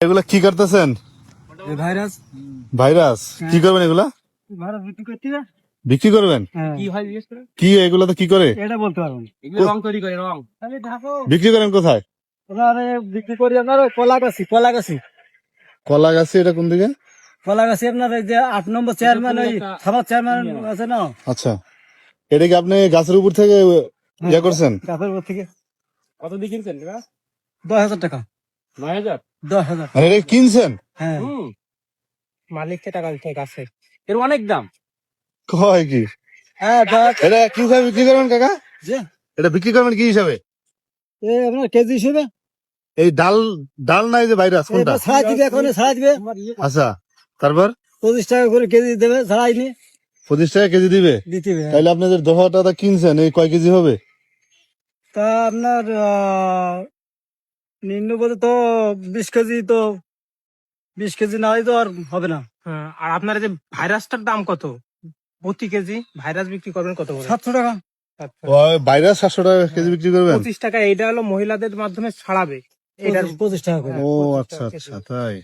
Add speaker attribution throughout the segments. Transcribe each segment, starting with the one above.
Speaker 1: এগুলা কি করতেছেন?
Speaker 2: ভাইরাস।
Speaker 1: ভাইরাস? কি করবেন এগুলা?
Speaker 2: ভাইরাস বিক্রি করতে
Speaker 1: বিক্রি করবেন?
Speaker 2: কি হয়।
Speaker 1: কি এগুলা তো কি করে?
Speaker 2: এটা বলতে
Speaker 3: এগুলো রং তৈরি করে রং।
Speaker 1: বিক্রি করেন কোথায়?
Speaker 2: বিক্রি করি আপনার কলা গাছি কলা গাছি
Speaker 1: কলা গাছে এটা কোন দিকে?
Speaker 2: কলা গাছি আপনার এই যে আট নম্বর চেয়ারম্যান ওই সভা চেয়ারম্যান আছে না?
Speaker 1: আচ্ছা। এটা কি আপনি গাছের উপর থেকে ইয়ে করছেন?
Speaker 2: গাছের উপর থেকে।
Speaker 3: কত দিয়ে কিনছেন
Speaker 2: দশ হাজার টাকা।
Speaker 3: নয় হাজার?
Speaker 2: দশ হাজার।
Speaker 1: আর এটা কিনছেন?
Speaker 2: হ্যাঁ।
Speaker 3: মালিককে টাকা দিতে হয় এর অনেক দাম।
Speaker 1: কয় কি?
Speaker 2: হ্যাঁ
Speaker 1: এটা কি হিসাবে বিক্রি করবেন কাকা?
Speaker 2: যে।
Speaker 1: এটা বিক্রি করবেন কি হিসাবে?
Speaker 2: এ আপনার কেজি হিসেবে।
Speaker 1: এই ডাল ডাল নাই যে ভাইরাস কোনটা?
Speaker 2: এবার ছাড়া দিবে এখন ছাড়া দিবে।
Speaker 1: আচ্ছা তারপর?
Speaker 2: পঁচিশ টাকা করে কেজি দেবে
Speaker 1: পঁচিশ টাকা কেজি দিবে?
Speaker 2: দিতে হবে
Speaker 1: তাহলে আপনাদের দশ হাজার টাকা কিনছেন এই কয় কেজি হবে?
Speaker 2: তা আপনার আহ, নিম্ন বলতে তো বিশ কেজি তো বিশ কেজি না হয় তো আর হবে না।
Speaker 3: হ্যাঁ, আর আপনার এই যে ভাইরাসটার দাম কত? প্রতি কেজি ভাইরাস বিক্রি করবেন কত করে?
Speaker 2: সাতশো টাকা।
Speaker 1: ভাইরাস সাতশো টাকা কেজি বিক্রি করবেন?
Speaker 3: পঁচিশ টাকা এইটা হলো মহিলাদের মাধ্যমে ছাড়াবে। এটার
Speaker 2: পঁচিশ- টাকা করে।
Speaker 1: ও আচ্ছা আচ্ছা তাই।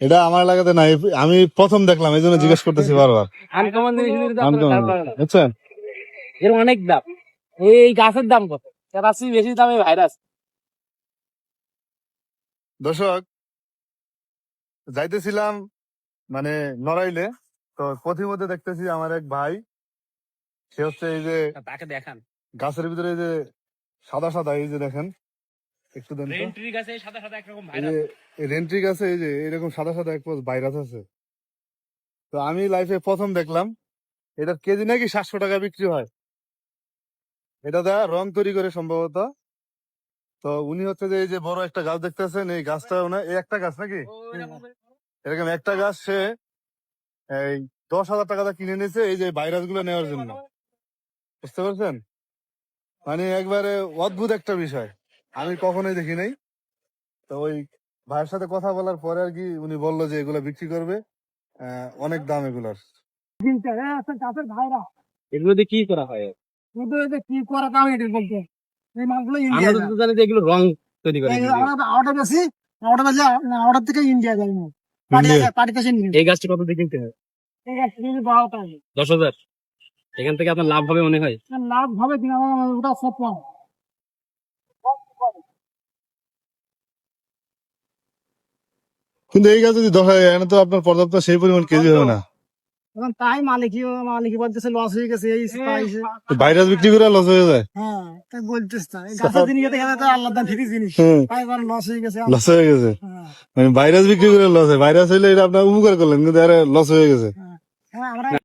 Speaker 1: এটা আমার এলাকাতে নাই। আমি প্রথম দেখলাম এই জন্য জিজ্ঞেস করতেছি বারবার।
Speaker 3: জিনিস
Speaker 1: Uncommon, বুঝছেন
Speaker 3: এর অনেক দাম। এই গাছের দাম কত? আছে বেশি দামে ভাইরাস
Speaker 1: দর্শক যাইতেছিলাম মানে নড়াইলে তো পথিমধ্যে দেখতেছি আমার এক ভাই সে হচ্ছে এই যে
Speaker 3: তাকে দেখান।
Speaker 1: গাছের ভিতরে এই যে সাদা সাদা এই যে দেখেন একটু দেন।
Speaker 3: রেন্ট্রি গাছে সাদা সাদা একরকম
Speaker 1: এই যে রেন্ট্রি গাছে এই যে এরকম সাদা সাদা এক ভাইরাস আছে। তো আমি লাইফে প্রথম দেখলাম এটার কেজি নাকি সাতশো টাকা বিক্রি হয়? এটা দেয়া রং তৈরি করে সম্ভবত। তো উনি হচ্ছে যে এই যে বড় একটা গাছ দেখতেছেন এই গাছটা ওনার এই একটা গাছ নাকি? এরকম একটা গাছ সে এই দশ হাজার টাকা কিনে নিয়েছে এই যে ভাইরাসগুলো নেওয়ার জন্য। বুঝতে পারছেন? মানে একবারে অদ্ভুত একটা বিষয়। আমি কখনোই দেখি নাই। তো ওই ভাইয়ের সাথে কথা বলার পরে আর কি উনি বলল যে এগুলো বিক্রি করবে। আহ, অনেক দাম এগুলোর।
Speaker 2: হ্যাঁ,
Speaker 3: এগুলো দিয়ে কি করা হয়?
Speaker 2: কিন্তু এই যে কি করা দাম এটা বলতে এই মালগুলো
Speaker 3: আমরা তো জানি যে এগুলো রং তৈরি করে
Speaker 2: আমরা অর্ডার বেশি অর্ডার বেশি অর্ডার থেকে ইন্ডিয়া যায় না পার্টি
Speaker 1: ইন্ডিয়া?
Speaker 2: পার্টি কাছে নিয়ে।
Speaker 3: এই গাছটা কত দিয়ে কিনতে হয়?
Speaker 2: ঠিক আছে কিন্তু বারো টাকা
Speaker 3: দশ হাজার। এখান থেকে আপনার লাভ হবে মনে হয়?
Speaker 2: লাভ হবে ওটা সব
Speaker 1: কিন্তু এই গাছ যদি দশ হাজার এখানে তো আপনার পর্যাপ্ত সেই পরিমাণ কেজি হবে না।
Speaker 2: এখন তাই মালিকই মালিকই বলতেছে লস হয়ে গেছে এই পাইছে
Speaker 1: ভাইরাস বিক্রি করে লস হয়ে যায়।
Speaker 2: হ্যাঁ তাই বলতেছ না এই গাছের জিনিস দেখা যায় তো আল্লাহ দান ফ্রি জিনিস।
Speaker 1: হুম।
Speaker 2: তাই বার লস হয়ে গেছে।
Speaker 1: লস হয়ে গেছে।
Speaker 2: হ্যাঁ।
Speaker 1: মানে ভাইরাস বিক্রি করে লস হয়। ভাইরাস হইলে এটা আপনার উপকার করলেন কিন্তু লস হয়ে গেছে।
Speaker 2: হ্যাঁ আমরা